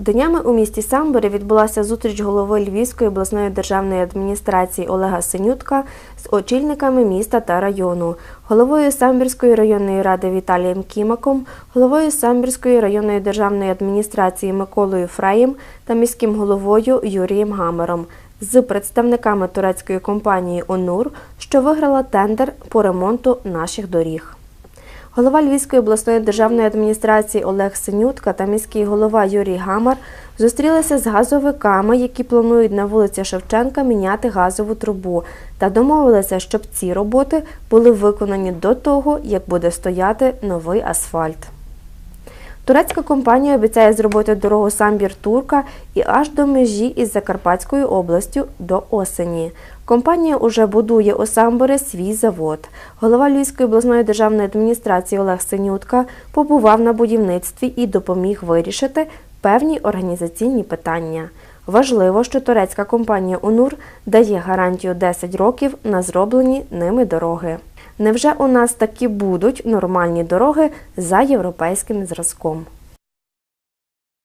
Днями у місті Самборі відбулася зустріч голови Львівської обласної державної адміністрації Олега Синютка з очільниками міста та району, головою Самбірської районної ради Віталієм Кімаком, головою Самбірської районної державної адміністрації Миколою Фреєм та міським головою Юрієм Гамером з представниками турецької компанії Онур, що виграла тендер по ремонту наших доріг. Голова Львівської обласної державної адміністрації Олег Синютка та міський голова Юрій Гамар зустрілися з газовиками, які планують на вулиці Шевченка міняти газову трубу, та домовилися, щоб ці роботи були виконані до того, як буде стояти новий асфальт. Турецька компанія обіцяє зробити дорогу Самбір-Турка і аж до межі із Закарпатською областю до осені. Компанія уже будує у Самборі свій завод. Голова Львівської обласної державної адміністрації Олег Синютка побував на будівництві і допоміг вирішити певні організаційні питання. Важливо, що турецька компанія УНУР дає гарантію 10 років на зроблені ними дороги. Невже у нас такі будуть нормальні дороги за європейським зразком?